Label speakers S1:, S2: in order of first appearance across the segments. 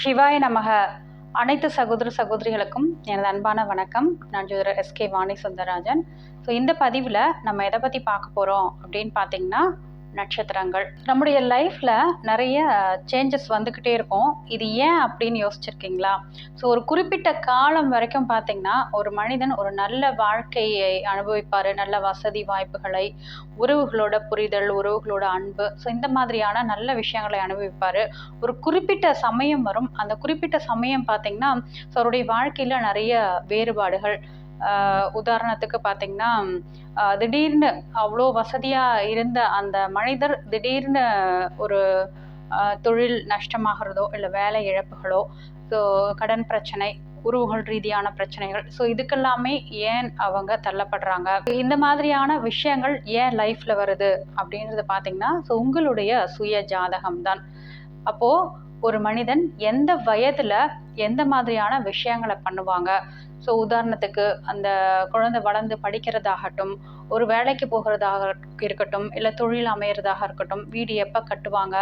S1: சிவாய நமக. அனைத்து சகோதர சகோதரிகளுக்கும் எனது அன்பான வணக்கம். நான் ஜோதிடர் எஸ்கே வாணி சுந்தரராஜன். ஸோ இந்த பதிவில் நம்ம எதை பற்றி பார்க்க போகிறோம் அப்படின்னு பார்த்தீங்கன்னா நட்சத்திரங்கள். நம்முடைய லைஃப்பில் நிறைய சேஞ்சஸ் வந்துக்கிட்டே இருக்கும். இது ஏன் அப்படின்னு யோசிச்சிருக்கீங்களா? ஸோ ஒரு குறிப்பிட்ட காலம் வரைக்கும் பார்த்தீங்கன்னா ஒரு மனிதன் ஒரு நல்ல வாழ்க்கையை அனுபவிப்பார். நல்ல வசதி வாய்ப்புகளை உறவுகளோட புரிதல் உறவுகளோட அன்பு. ஸோ இந்த மாதிரியான நல்ல விஷயங்களை அனுபவிப்பார். ஒரு குறிப்பிட்ட சமயம் வரும். அந்த குறிப்பிட்ட சமயம் பார்த்தீங்கன்னா ஸோ அவருடைய வாழ்க்கையில் நிறைய வேறுபாடுகள். உதாரணத்துக்கு பார்த்தீங்கன்னா திடீர்னு அவ்வளோ வசதியாக இருந்த அந்த மனிதர் திடீர்னு ஒரு தொழில் நஷ்டமாகிறதோ இல்லை வேலை இழப்புகளோ ஸோ கடன் பிரச்சனை உறவுகள் ரீதியான பிரச்சனைகள் ஸோ இதுக்கெல்லாமே ஏன் அவங்க தள்ளப்படுறாங்க? இந்த மாதிரியான விஷயங்கள் ஏன் லைஃப்பில் வருது? அப்படின்றது பார்த்தீங்கன்னா ஸோ உங்களுடைய சுய ஜாதகம் தான் அப்போது ஒரு மனிதன் எந்த வயதில் எந்த மாதிரியான விஷயங்களை பண்ணுவாங்க? ஸோ உதாரணத்துக்கு அந்த குழந்தை வளர்ந்து படிக்கிறதாகட்டும் ஒரு வேலைக்கு போகிறதாக இருக்கட்டும் இல்லை தொழில் அமையிறதாக இருக்கட்டும் வீடு எப்போ கட்டுவாங்க?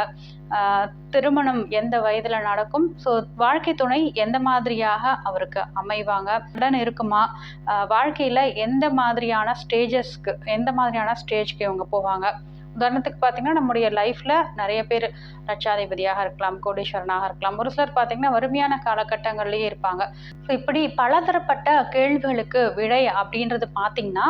S1: திருமணம் எந்த வயதில் நடக்கும்? ஸோ வாழ்க்கை துணை எந்த மாதிரியாக அவருக்கு அமைவாங்க? உடன் இருக்குமா? வாழ்க்கையில் எந்த மாதிரியான ஸ்டேஜஸ்க்கு எந்த மாதிரியான ஸ்டேஜ்க்கு இவங்க போவாங்க? உதாரணத்துக்கு பார்த்தீங்கன்னா நம்முடைய லைஃப்பில் நிறைய பேர் லட்சாதிபதியாக இருக்கலாம் கோடீஸ்வரனாக இருக்கலாம். ஒரு சிலர் பார்த்தீங்கன்னா வறுமையான காலகட்டங்கள்லேயே இருப்பாங்க. ஸோ இப்படி பலதரப்பட்ட கேள்விகளுக்கு விடை அப்படின்றது பார்த்தீங்கன்னா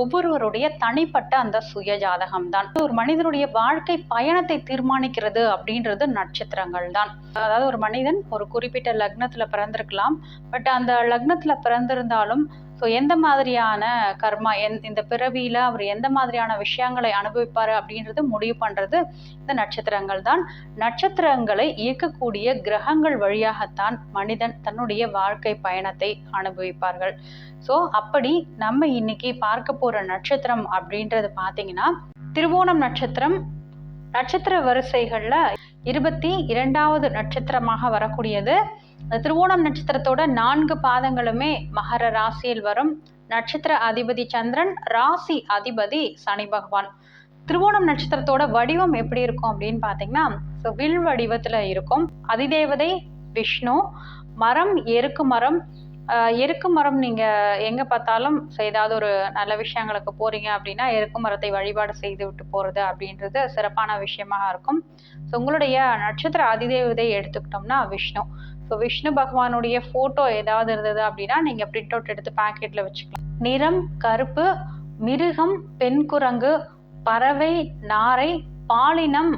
S1: ஒவ்வொருவருடைய தனிப்பட்ட அந்த சுய ஜாதகம் தான். ஒரு மனிதனுடைய வாழ்க்கை பயணத்தை தீர்மானிக்கிறது அப்படின்றது நட்சத்திரங்கள் தான். அதாவது ஒரு மனிதன் ஒரு குறிப்பிட்ட லக்னத்துல பிறந்திருக்கலாம். பட் அந்த லக்னத்துல பிறந்திருந்தாலும் ஸோ எந்த மாதிரியான கர்மா எந் இந்த பிறவியில் அவர் எந்த மாதிரியான விஷயங்களை அனுபவிப்பார் அப்படின்றது முடிவு பண்ணுறது இந்த நட்சத்திரங்கள் தான். நட்சத்திரங்களை இயக்கக்கூடிய கிரகங்கள் வழியாகத்தான் மனிதன் தன்னுடைய வாழ்க்கை பயணத்தை அனுபவிப்பார்கள். ஸோ அப்படி நம்ம இன்னைக்கு பார்க்க போகிற நட்சத்திரம் அப்படின்றது பார்த்தீங்கன்னா திருவோணம் நட்சத்திரம். நட்சத்திர வரிசைகளில் இருபத்தி இரண்டாவது நட்சத்திரமாக வரக்கூடியது. திருவோணம் நட்சத்திரத்தோட நான்கு பாதங்களுமே மகர ராசியில் வரும். நட்சத்திர அதிபதி சந்திரன் ராசி அதிபதி சனி பகவான். திருவோணம் நட்சத்திரத்தோட வடிவம் எப்படி இருக்கும் அப்படின்னு பார்த்தீங்கன்னா ஸோ வில் வடிவத்தில் இருக்கும். அதிதேவதை விஷ்ணு மரம் எருக்கு மரம். எருக்கு மரம் நீங்கள் எங்கே பார்த்தாலும் ஏதாவது ஒரு நல்ல விஷயங்களுக்கு போகிறீங்க அப்படின்னா எருக்கு மரத்தை வழிபாடு செய்து விட்டு போகிறது அப்படின்றது சிறப்பான விஷயமாக இருக்கும். ஸோ உங்களுடைய நட்சத்திர அதிதேவதை எடுத்துக்கிட்டோம்னா விஷ்ணு. ஸோ விஷ்ணு பகவானுடைய ஃபோட்டோ ஏதாவது இருந்தது அப்படின்னா நீங்கள் பிரிண்ட் அவுட் எடுத்து பேக்கெட்டில் வச்சுக்கலாம். நிறம் கருப்பு மிருகம் பெண் குரங்கு பறவை நாரை பாலினம்.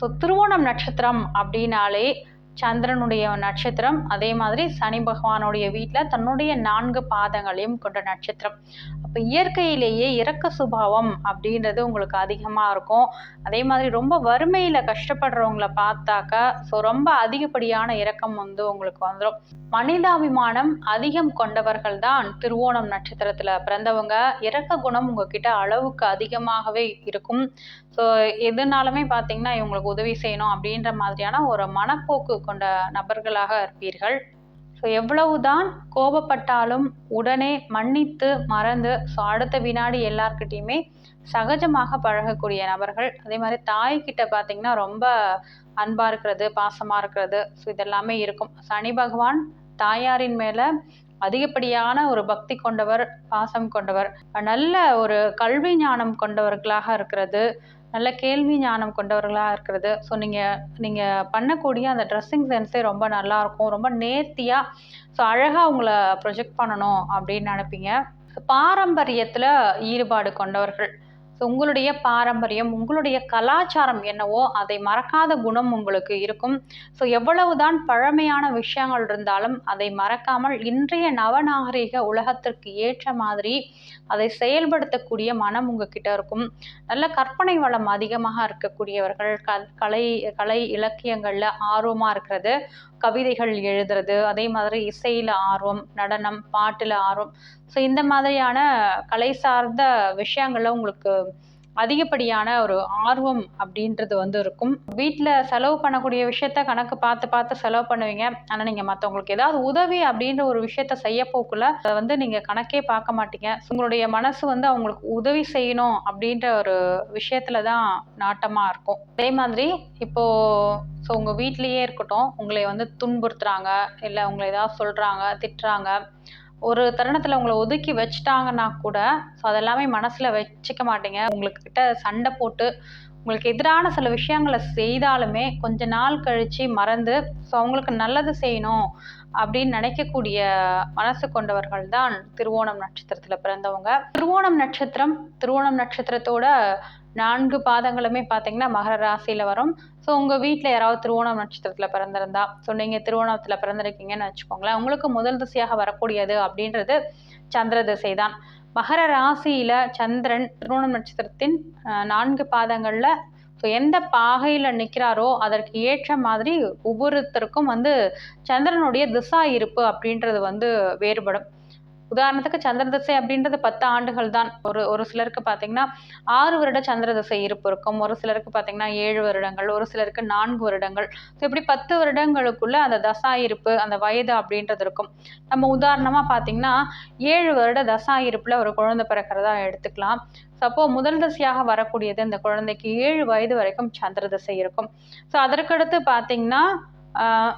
S1: ஸோ திருவோணம் நட்சத்திரம் அப்படின்னாலே சந்திரனுடைய நட்சத்திரம் அதே மாதிரி சனி பகவானுடைய வீட்டில் தன்னுடைய நான்கு பாதங்களையும் கொண்ட நட்சத்திரம். அப்போ இயற்கையிலேயே இறக்க சுபாவம் அப்படின்றது உங்களுக்கு அதிகமாக இருக்கும். அதே மாதிரி ரொம்ப வறுமையில் கஷ்டப்படுறவங்கள பார்த்தாக்கா ஸோ ரொம்ப அதிகப்படியான இறக்கம் வந்து உங்களுக்கு வந்துடும் மனிதாபிமானம் அதிகம் கொண்டவர்கள் தான் திருவோணம் நட்சத்திரத்தில் பிறந்தவங்க. இறக்க குணம் உங்ககிட்ட அளவுக்கு அதிகமாகவே இருக்கும். ஸோ எதுனாலுமே பார்த்தீங்கன்னா இவங்களுக்கு உதவி செய்யணும் அப்படின்ற மாதிரியான ஒரு மனப்போக்கு கொண்ட நபர்களாக இருப்பீர்கள். ஸோ எவ்வளவுதான் கோபப்பட்டாலும் உடனே மன்னித்து மறந்து ஸோ அடுத்த வினாடி எல்லார்கிட்டேயுமே சகஜமாக பழகக்கூடிய நபர்கள் அதே மாதிரி தாய்கிட்ட பார்த்தீங்கன்னா ரொம்ப அன்பாக இருக்கிறது பாசமாக இருக்கிறது ஸோ இதெல்லாமே இருக்கும். சனி பகவான் தாயாரின் மேலே அதிகப்படியான ஒரு பக்தி கொண்டவர் பாசம் கொண்டவர் நல்ல ஒரு கல்வி ஞானம் கொண்டவர்களாக இருக்கிறது. நல்ல கேள்வி ஞானம் கொண்டவர்களாக இருக்கிறது. ஸோ நீங்கள் நீங்கள் பண்ணக்கூடிய அந்த ட்ரெஸ்ஸிங் சென்ஸே ரொம்ப நல்லாயிருக்கும் ரொம்ப நேர்த்தியாக ஸோ அழகாக உங்களை ப்ரொஜெக்ட் பண்ணணும் அப்படின்னு நினைப்பீங்க. பாரம்பரியத்தில் ஈடுபாடு கொண்டவர்கள். ஸோ உங்களுடைய பாரம்பரியம் உங்களுடைய கலாச்சாரம் என்னவோ அதை மறக்காத குணம் உங்களுக்கு இருக்கும். ஸோ எவ்வளவுதான் பழமையான விஷயங்கள் இருந்தாலும் அதை மறக்காமல் இன்றைய நவநாகரிக உலகத்திற்கு ஏற்ற மாதிரி அதை செயல்படுத்தக்கூடிய மனம் உங்ககிட்ட இருக்கும். நல்ல கற்பனை வளம் அதிகமாக இருக்கக்கூடியவர்கள் க கலை கலை இலக்கியங்களில் ஆர்வமாக இருக்கிறது. கவிதைகள் எழுதுறது அதே மாதிரி இசையில் ஆர்வம் நடனம் பாட்டில் ஆர்வம். ஸோ இந்த மாதிரியான கலை சார்ந்த விஷயங்களில் உங்களுக்கு அதிகப்படியான ஒரு ஆர்வம் அப்படின்றது வந்து இருக்கும். வீட்டில் செலவு பண்ணக்கூடிய விஷயத்த கணக்கு பார்த்து பார்த்து செலவு பண்ணுவீங்க. ஆனால் நீங்கள் மற்றவங்களுக்கு ஏதாவது உதவி அப்படின்ற ஒரு விஷயத்த செய்ய போக்குள்ள அதை வந்து நீங்கள் கணக்கே பார்க்க மாட்டீங்க. உங்களுடைய மனசு வந்து அவங்களுக்கு உதவி செய்யணும் அப்படின்ற ஒரு விஷயத்துல தான் நாட்டமாக இருக்கும். அதே மாதிரி இப்போது ஸோ உங்கள் வீட்லேயே இருக்கட்டும் உங்களை வந்து துன்புறுத்துறாங்க இல்லை உங்களை ஏதாவது சொல்கிறாங்க திட்டுறாங்க ஒரு தருணத்தில் உங்களை ஒதுக்கி வச்சுட்டாங்கன்னா கூட ஸோ அதெல்லாமே மனசில் வச்சுக்க மாட்டீங்க. உங்களுக்கு கிட்ட சண்டை போட்டு உங்களுக்கு எதிரான சில விஷயங்களை செய்தாலுமே கொஞ்ச நாள் கழித்து மறந்து ஸோ அவங்களுக்கு நல்லது செய்யணும். அப்படின்னு நினைக்கக்கூடிய மனசு கொண்டவர்கள் தான் திருவோணம் நட்சத்திரத்தில் பிறந்தவங்க. திருவோணம் நட்சத்திரம் திருவோணம் நட்சத்திரத்தோட நான்கு பாதங்களுமே பார்த்தீங்கன்னா மகர ராசியில் வரும். ஸோ உங்கள் வீட்டில் யாராவது திருவோணம் நட்சத்திரத்தில் பிறந்திருந்தா ஸோ நீங்கள் திருவோணத்தில் பிறந்திருக்கீங்கன்னு வச்சுக்கோங்களேன். உங்களுக்கு முதல் திசையாக வரக்கூடியது அப்படின்றது சந்திர திசை தான் மகர ராசியில் சந்திரன் திருவோணம் நட்சத்திரத்தின் நான்கு பாதங்களில் ஸோ எந்த பாகையில் நிற்கிறாரோ அதற்கு ஏற்ற மாதிரி ஒவ்வொருத்தருக்கும் வந்து சந்திரனுடைய திசா இருப்பு அப்படின்றது வந்து வேறுபடும். உதாரணத்துக்கு சந்திர தசை அப்படின்றது பத்து ஆண்டுகள் தான். ஒரு ஒரு சிலருக்கு பார்த்தீங்கன்னா ஆறு வருட சந்திர தசை இருப்பு இருக்கும். ஒரு சிலருக்கு பார்த்தீங்கன்னா ஏழு வருடங்கள் ஒரு சிலருக்கு நான்கு வருடங்கள். ஸோ இப்படி பத்து வருடங்களுக்குள்ள அந்த தசா இருப்பு அந்த வயது அப்படின்றது இருக்கும். நம்ம உதாரணமாக பார்த்தீங்கன்னா ஏழு வருட தசா இருப்பில் ஒரு குழந்தை பிறக்கிறதா எடுத்துக்கலாம். ஸோ முதல் தசையாக வரக்கூடியது அந்த குழந்தைக்கு ஏழு வயது வரைக்கும் சந்திர தசை இருக்கும். ஸோ அதற்கடுத்து பார்த்தீங்கன்னா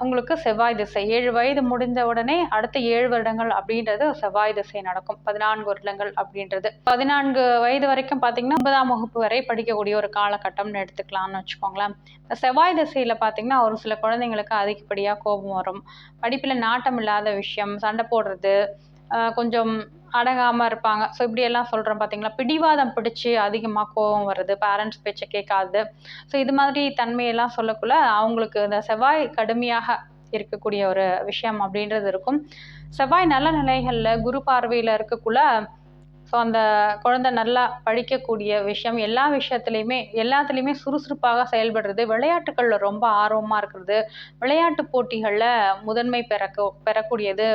S1: உங்களுக்கு செவ்வாய் திசை. ஏழு வயது முடிந்த உடனே அடுத்த ஏழு வருடங்கள் அப்படின்றது செவ்வாய் திசை நடக்கும். பதினான்கு வருடங்கள் அப்படின்றது. பதினான்கு வயது வரைக்கும் பார்த்தீங்கன்னா ஒன்பதாம் வகுப்பு வரை படிக்கக்கூடிய ஒரு காலகட்டம்னு எடுத்துக்கலாம்னு வச்சுக்கோங்களேன். செவ்வாய் திசையில் பார்த்தீங்கன்னா ஒரு சில குழந்தைங்களுக்கு அதிகப்படியாக கோபம் வரும். படிப்பில் நாட்டம் இல்லாத விஷயம் சண்டை போடுறது கொஞ்சம் அடங்காமல் இருப்பாங்க. ஸோ இப்படியெல்லாம் சொல்கிறோம் பார்த்தீங்களா பிடிவாதம் பிடிச்சி அதிகமாக கோபம் வருது. பேரண்ட்ஸ் பேச்சை கேட்காது. ஸோ இது மாதிரி தன்மையெல்லாம் சொல்லக்குள்ள அவங்களுக்கு இந்த செவ்வாய் கடுமையாக இருக்கக்கூடிய ஒரு விஷயம் அப்படின்றது இருக்கும். செவ்வாய் நல்ல நிலைகளில் குரு பார்வையில் இருக்கக்குள்ள ஸோ அந்த குழந்தை நல்லா படிக்கக்கூடிய விஷயம் எல்லா விஷயத்துலையுமே எல்லாத்துலேயுமே சுறுசுறுப்பாக செயல்படுறது விளையாட்டுகளில் ரொம்ப ஆர்வமாக இருக்கிறது விளையாட்டு போட்டிகளில் முதன்மை பெறக்க பெறக்கூடியது.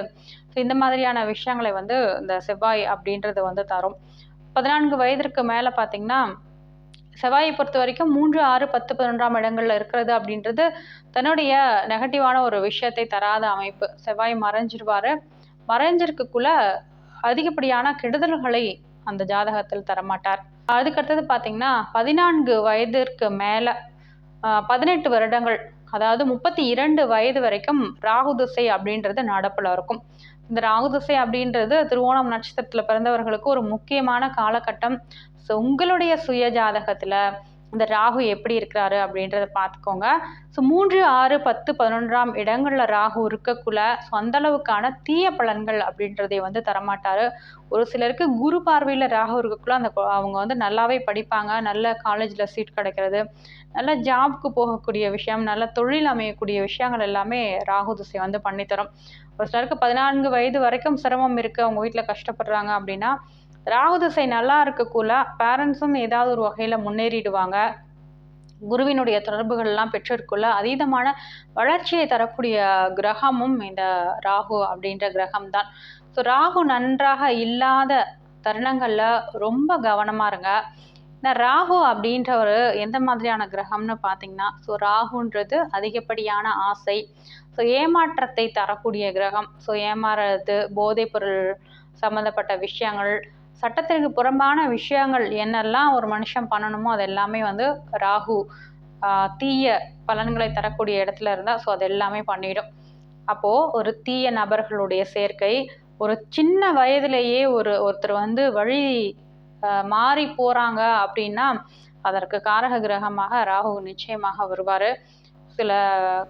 S1: ஸோ இந்த மாதிரியான விஷயங்களை வந்து இந்த செவ்வாய் அப்படின்றது வந்து தரும். பதினான்கு வயதிற்கு மேலே பார்த்தீங்கன்னா செவ்வாயை பொறுத்த வரைக்கும் மூன்று ஆறு பத்து பதினொன்றாம் இடங்களில் இருக்கிறது அப்படின்றது தன்னுடைய நெகட்டிவான ஒரு விஷயத்தை தராத அமைப்பு. செவ்வாய் மறைஞ்சிருவாரு. மறைஞ்சிருக்குள்ள அதிகப்படியான கெடுதல்களை அந்த ஜாதகத்தில் தரமாட்டார். அதுக்கடுத்தது பார்த்தீங்கன்னா பதினான்கு வயதிற்கு மேலே பதினெட்டு வருடங்கள் அதாவது முப்பத்தி இரண்டு வயது வரைக்கும் ராகு திசை அப்படின்றது நடப்பில் இருக்கும். இந்த ராகு திசை அப்படின்றது திருவோணம் நட்சத்திரத்தில் பிறந்தவர்களுக்கு ஒரு முக்கியமான காலகட்டம். ஸோ உங்களுடைய சுய ஜாதகத்தில் இந்த ராகு எப்படி இருக்கிறாரு அப்படின்றத பார்த்துக்கோங்க. ஸோ மூன்று ஆறு பத்து பதினொன்றாம் இடங்களில் ராகு இருக்கக்குள்ள ஸோ அந்தளவுக்கான தீய பலன்கள் அப்படின்றதை வந்து தரமாட்டார். ஒரு சிலருக்கு குரு பார்வையில் ராகு இருக்கக்குள்ள அந்த அவங்க வந்து நல்லாவே படிப்பாங்க. நல்ல காலேஜில் சீட் கிடைக்கிறது. நல்ல ஜாப்க்கு போகக்கூடிய விஷயம் நல்ல தொழில் அமையக்கூடிய விஷயங்கள் எல்லாமே ராகு திசை வந்து பண்ணித்தரும். ஒரு சிலருக்கு பதினான்கு வயது வரைக்கும் சிரமம் இருக்குது அவங்க வீட்டில் கஷ்டப்படுறாங்க அப்படின்னா ராகு திசை நல்லா இருக்கக்குள்ள பேரண்ட்ஸும் ஏதாவது ஒரு வகையில் முன்னேறிடுவாங்க. குருவினுடைய தொடர்புகள்லாம் பெற்றிருக்குள்ள அதீதமான வளர்ச்சியை தரக்கூடிய கிரகமும் இந்த ராகு அப்படின்ற கிரகம்தான். ஸோ ராகு நன்றாக இல்லாத தருணங்களில் ரொம்ப கவனமாக இருங்க. இந்த ராகு அப்படின்ற ஒரு எந்த மாதிரியான கிரகம்னு பார்த்தீங்கன்னா ஸோ ராகுன்றது அதிகப்படியான ஆசை. ஸோ ஏமாற்றத்தை தரக்கூடிய கிரகம். ஸோ ஏமாறுறது போதைப்பொருள் சம்மந்தப்பட்ட விஷயங்கள் சட்டத்திற்கு புறம்பான விஷயங்கள் என்னெல்லாம் ஒரு மனுஷன் பண்ணணுமோ அது எல்லாமே வந்து ராகு தீய பலன்களை தரக்கூடிய இடத்துல இருந்தால் ஸோ அது எல்லாமே பண்ணிடும். அப்போது ஒரு தீய நபர்களுடைய சேர்க்கை ஒரு சின்ன வயதிலேயே ஒரு ஒருத்தர் வந்து வழி மாறி போகிறாங்க அப்படின்னா அதற்கு காரக கிரகமாக ராகு நிச்சயமாக வருவார். சில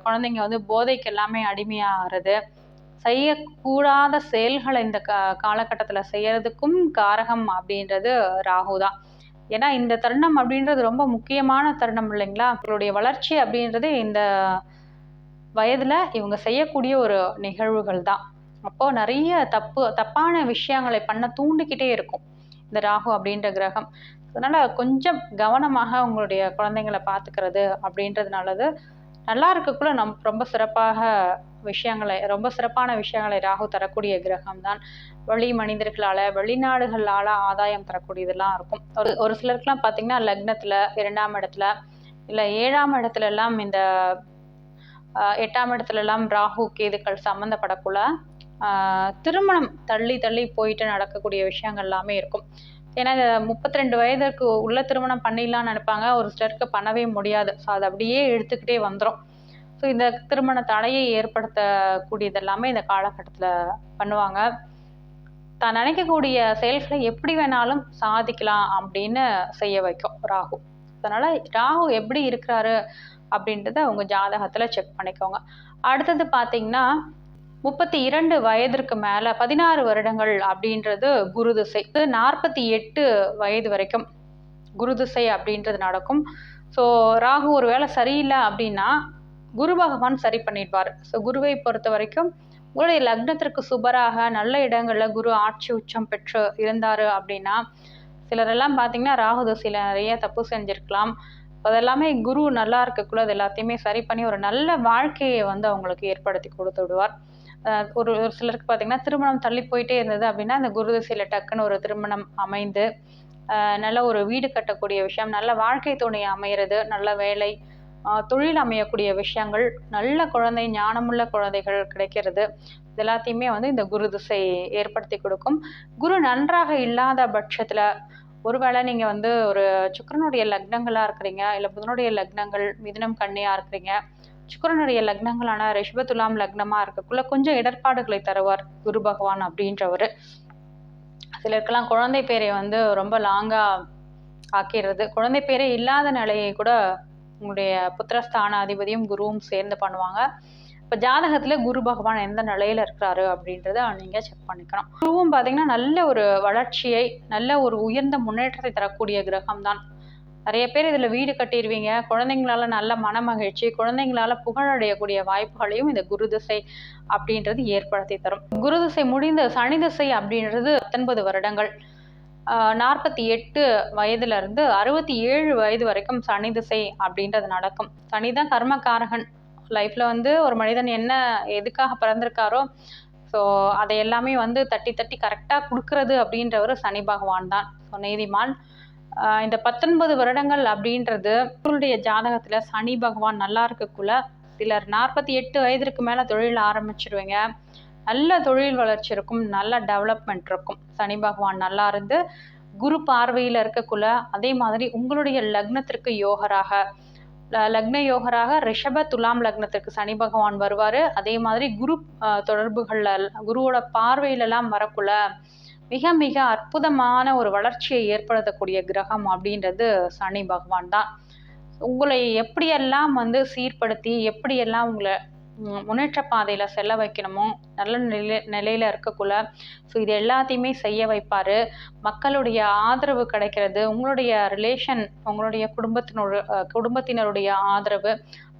S1: குழந்தைங்க வந்து போதைக்கு எல்லாமே அடிமையாகிறது. செய்யக்கூடாத செயல்களை இந்த கா காலகட்டத்தில் செய்யறதுக்கும் காரகம் அப்படின்றது ராகு தான் ஏன்னா இந்த தருணம் அப்படின்றது ரொம்ப முக்கியமான தருணம் இல்லைங்களா? இவங்களுடைய வளர்ச்சி அப்படின்றது இந்த வயதில் இவங்க செய்யக்கூடிய ஒரு நிகழ்வுகள் தான். அப்போது நிறைய தப்பு தப்பான விஷயங்களை பண்ண தூண்டிக்கிட்டே இருக்கும் இந்த ராகு அப்படின்ற கிரகம். அதனால் கொஞ்சம் கவனமாக உங்களுடைய குழந்தைங்களை பார்த்துக்கிறது அப்படின்றது நல்லது. நல்லா இருக்கக்குள்ள நம் ரொம்ப சிறப்பாக விஷயங்களை ரொம்ப சிறப்பான விஷயங்களை ராகு தரக்கூடிய கிரகம் தான் வெளி மனிதர்களால் வெளிநாடுகளால் ஆதாயம் தரக்கூடியதெல்லாம் இருக்கும். ஒரு ஒரு சிலருக்குலாம் பார்த்தீங்கன்னா லக்னத்தில் இரண்டாம் இடத்துல இல்லை ஏழாம் இடத்துல எல்லாம் இந்த எட்டாம் இடத்துல எல்லாம் ராகு கேதுக்கள் சம்மந்தப்படக்குள்ள திருமணம் தள்ளி தள்ளி போயிட்டு நடக்கக்கூடிய விஷயங்கள் எல்லாமே இருக்கும். ஏன்னா இந்த முப்பத்தி ரெண்டு வயதுக்கு உள்ள திருமணம் பண்ணிடலாம்னு நினைப்பாங்க. ஒரு சிலருக்கு பண்ணவே முடியாது. ஸோ அது அப்படியே எடுத்துக்கிட்டே வந்துடும் ஸோ இந்த திருமண தடையை ஏற்படுத்தக்கூடியது எல்லாமே இந்த காலகட்டத்தில் பண்ணுவாங்க. தான் நினைக்கக்கூடிய செயல்களை எப்படி வேணாலும் சாதிக்கலாம் அப்படின்னு செய்ய வைக்கும் ராகு. அதனால் ராகு எப்படி இருக்கிறாரு அப்படின்றத உங்கள் ஜாதகத்தில் செக் பண்ணிக்கோங்க. அடுத்தது பார்த்தீங்கன்னா முப்பத்தி இரண்டு வயதிற்கு மேலே பதினாறு வருடங்கள் அப்படின்றது குரு திசை இது நாற்பத்தி எட்டு வயது வரைக்கும் குரு திசை அப்படின்றது நடக்கும். ஸோ ராகு ஒரு வேளை சரியில்லை அப்படின்னா குரு பகவான் சரி பண்ணிடுவார். ஸோ குருவை பொறுத்த வரைக்கும் உங்களுடைய லக்னத்திற்கு சுபராக நல்ல இடங்களில் குரு ஆட்சி உச்சம் பெற்று இருந்தார் அப்படின்னா சிலரெல்லாம் பார்த்தீங்கன்னா ராகு தசையில் நிறைய தப்பு செஞ்சுருக்கலாம். அதெல்லாமே குரு நல்லா இருக்கக்குள்ள அது எல்லாத்தையுமே சரி பண்ணி ஒரு நல்ல வாழ்க்கையை வந்து அவங்களுக்கு ஏற்படுத்தி கொடுத்து விடுவார். ஒரு ஒரு சிலருக்கு பார்த்தீங்கன்னா திருமணம் தள்ளி போயிட்டே இருந்தது அப்படின்னா அந்த குரு திசையில் டக்குன்னு ஒரு திருமணம் அமைந்து நல்ல ஒரு வீடு கட்டக்கூடிய விஷயம் நல்ல வாழ்க்கை துணை அமையிறது நல்ல வேலை தொழில் அமையக்கூடிய விஷயங்கள் நல்ல குழந்தை ஞானமுள்ள குழந்தைகள் கிடைக்கிறது. இது எல்லாத்தையுமே வந்து இந்த குரு திசை ஏற்படுத்தி கொடுக்கும். குரு நன்றாக இல்லாத பட்சத்தில் ஒருவேளை நீங்கள் வந்து ஒரு சுக்கிரனுடைய லக்னங்களாக இருக்கிறீங்க இல்லை புதனுடைய லக்னங்கள் மிதுனம் கண்ணியாக இருக்கிறீங்க சுக்கரனுடைய லக்னங்களான ரிஷபதுலாம் லக்னமாக இருக்கக்குள்ள கொஞ்சம் இடர்பாடுகளை தருவார் குரு பகவான் அப்படின்றவர். சிலருக்கெல்லாம் குழந்தை பேரை வந்து ரொம்ப லாங்காக ஆக்கிடுறது. குழந்தை பேரே இல்லாத நிலையை கூட உங்களுடைய புத்திரஸ்தான அதிபதியும் குருவும் சேர்ந்து பண்ணுவாங்க. இப்போ ஜாதகத்தில் குரு பகவான் எந்த நிலையில் இருக்கிறாரு அப்படின்றத நீங்கள் செக் பண்ணிக்கணும். குருவும் பார்த்தீங்கன்னா நல்ல ஒரு வளர்ச்சியை நல்ல ஒரு உயர்ந்த முன்னேற்றத்தை தரக்கூடிய கிரகம் தான் நிறைய பேர் இதில் வீடு கட்டிடுவீங்க குழந்தைங்களால நல்ல மன மகிழ்ச்சி குழந்தைங்களால புகழடையக்கூடிய வாய்ப்புகளையும் இந்த குரு திசை அப்படின்றது ஏற்படுத்தி தரும். குரு திசை முடிந்த சனி திசை அப்படின்றது பத்தொன்பது வருடங்கள். நாற்பத்தி எட்டு வயதுலேருந்து அறுபத்தி ஏழு வயது வரைக்கும் சனி திசை அப்படின்றது நடக்கும். சனி தான் கர்மகாரகன் லைஃப்பில் வந்து ஒரு மனிதன் என்ன எதுக்காக பிறந்திருக்காரோ ஸோ அதை எல்லாமே வந்து தட்டி தட்டி கரெக்டாக கொடுக்கறது அப்படின்றவர் சனி பகவான் தான். ஸோ நீதிமான். இந்த பத்தொன்பது வருடங்கள் அப்படின்றது அவருடைய ஜாதகத்தில் சனி பகவான் நல்லா இருக்கக்குள்ள சிலர் நாற்பத்தி எட்டு வயதிற்கு மேலே தொழில் ஆரம்பிச்சிருவீங்க. நல்ல தொழில் வளர்ச்சி இருக்கும் நல்ல டெவலப்மெண்ட் இருக்கும். சனி பகவான் நல்லா இருந்து குரு பார்வையில் இருக்கக்குள்ள அதே மாதிரி உங்களுடைய லக்னத்திற்கு யோகராக லக்ன யோகராக ரிஷப துலாம் லக்னத்திற்கு சனி பகவான் வருவார். அதே மாதிரி குரு தொடர்புகளில் குருவோட பார்வையிலலாம் வரக்குள்ள மிக மிக அற்புதமான ஒரு வளர்ச்சியை ஏற்படுத்தக்கூடிய கிரகம் அப்படின்றது சனி பகவான் தான். உங்களை எப்படியெல்லாம் வந்து சீர்படுத்தி எப்படியெல்லாம் உங்களை முன்னேற்ற பாதையில் செல்ல வைக்கணுமோ நல்ல நிலை நிலையில் இருக்கக்குள்ள ஸோ இது எல்லாத்தையுமே செய்ய வைப்பார். மக்களுடைய ஆதரவு கிடைக்கிறது உங்களுடைய ரிலேஷன் உங்களுடைய குடும்பத்தினோட குடும்பத்தினருடைய ஆதரவு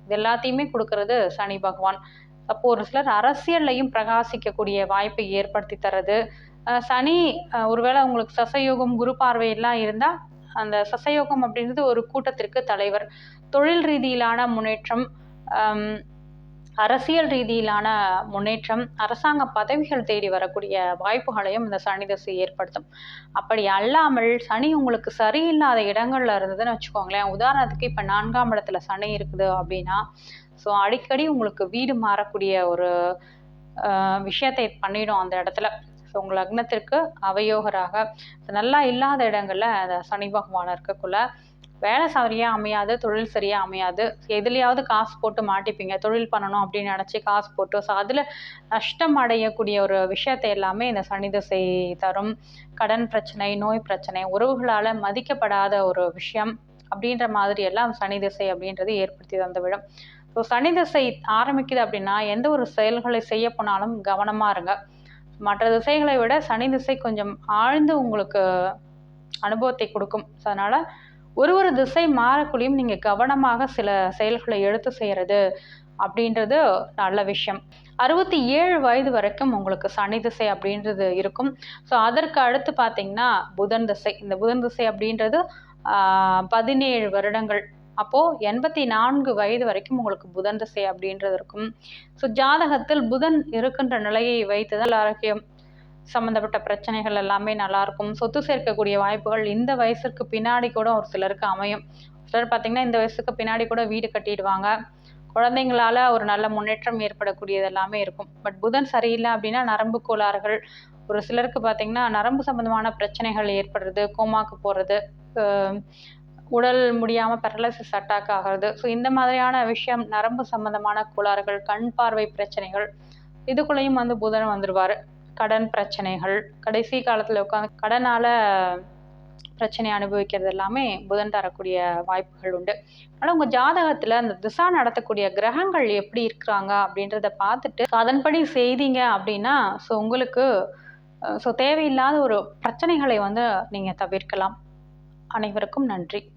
S1: இது எல்லாத்தையுமே கொடுக்கறது சனி பகவான். அப்போ ஒரு சிலர் அரசியல்லையும் பிரகாசிக்கக்கூடிய வாய்ப்பை ஏற்படுத்தி தர்றது சனி ஒருவேளை உங்களுக்கு சசயோகம் குரு பார்வையெல்லாம் இருந்தால் அந்த சசயோகம் அப்படின்றது ஒரு கூட்டத்திற்கு தலைவர். தொழில் ரீதியிலான முன்னேற்றம் அரசியல் ரீதியிலான முன்னேற்றம் அரசாங்க பதவிகள் தேடி வரக்கூடிய வாய்ப்புகளையும் இந்த சனி தசை ஏற்படுத்தும். அப்படி அல்லாமல் சனி உங்களுக்கு சரியில்லாத இடங்கள்ல இருந்ததுன்னு வச்சுக்கோங்களேன். உதாரணத்துக்கு இப்போ நான்காம் இடத்துல சனி இருக்குது அப்படின்னா ஸோ அடிக்கடி உங்களுக்கு வீடு மாறக்கூடிய ஒரு விஷயத்தை பண்ணிடும் அந்த இடத்துல. ஸோ உங்கள் லக்னத்திற்கு அவயோகராக. நல்லா இல்லாத இடங்களில் அந்த சனி பகவான் இருக்கக்குள்ள. வேலை சரியாக அமையாது தொழில் சரியாக அமையாது. எதுலையாவது காசு போட்டு மாட்டிப்பீங்க தொழில் பண்ணணும் அப்படின்னு நினச்சி காசு போட்டு ஸோ அதில் நஷ்டம் அடையக்கூடிய ஒரு விஷயத்தை எல்லாமே இந்த சனி திசை தரும். கடன் பிரச்சனை நோய் பிரச்சனை உறவுகளால் மதிக்கப்படாத ஒரு விஷயம் அப்படின்ற மாதிரி எல்லாம் சனி திசை அப்படின்றது ஏற்படுத்தி தந்துவிடும். ஸோ சனி திசை ஆரம்பிக்குது அப்படின்னா எந்த ஒரு செயல்களை செய்ய போனாலும் கவனமாக இருங்க. மற்ற திசைகளை விட சனி திசை கொஞ்சம் ஆழ்ந்து உங்களுக்கு அனுபவத்தை கொடுக்கும். ஸோ அதனால் ஒரு ஒரு திசை மாறக்குள்ளேயும் நீங்கள் கவனமாக சில செயல்களை எடுத்து செய்கிறது அப்படின்றது நல்ல விஷயம். அறுபத்தி ஏழு வயது வரைக்கும் உங்களுக்கு சனி திசை அப்படின்றது இருக்கும். ஸோ அதற்கு அடுத்து பார்த்தீங்கன்னா புதன் திசை. இந்த புதன் திசை அப்படின்றது பதினேழு வருடங்கள். அப்போது எண்பத்தி நான்கு வயது வரைக்கும் உங்களுக்கு புதன் திசை அப்படின்றது இருக்கும். ஸோ ஜாதகத்தில் புதன் இருக்கின்ற நிலையை வைத்துதான் ஆரோக்கியம் சம்மந்தப்பட்ட பிரச்சனைகள் எல்லாமே நல்லாயிருக்கும் சொத்து சேர்க்கக்கூடிய வாய்ப்புகள் இந்த வயசுக்கு பின்னாடி கூட ஒரு சிலருக்கு அமையும். சிலர் பார்த்திங்கன்னா இந்த வயசுக்கு பின்னாடி கூட வீடு கட்டிடுவாங்க. குழந்தைங்களால ஒரு நல்ல முன்னேற்றம் ஏற்படக்கூடியது எல்லாமே இருக்கும். பட் புதன் சரியில்லை அப்படின்னா நரம்பு கோளாறுகள் ஒரு சிலருக்கு பார்த்திங்கன்னா நரம்பு சம்மந்தமான பிரச்சனைகள் ஏற்படுறது கோமாக்கு போகிறது உடல் முடியாமல் பெரலைசிஸ் அட்டாக் ஆகிறது. ஸோ இந்த மாதிரியான விஷயம் நரம்பு சம்மந்தமான கோளாறுகள் கண் பார்வை பிரச்சனைகள் இதுக்குள்ளேயும் வந்து புதன் வந்துடுவார் கடன் பிரச்சனைகள் கடைசி காலத்தில் உட்காந்து கடனால் பிரச்சனை அனுபவிக்கிறது எல்லாமே புதன் தரக்கூடிய வாய்ப்புகள் உண்டு. ஆனால் உங்கள் ஜாதகத்தில் அந்த திசா நடத்தக்கூடிய கிரகங்கள் எப்படி இருக்கிறாங்க அப்படின்றத பார்த்துட்டு அதன்படி செய்தீங்க அப்படின்னா ஸோ உங்களுக்கு ஸோ தேவையில்லாத ஒரு பிரச்சனைகளை வந்து நீங்கள் தவிர்க்கலாம். அனைவருக்கும் நன்றி.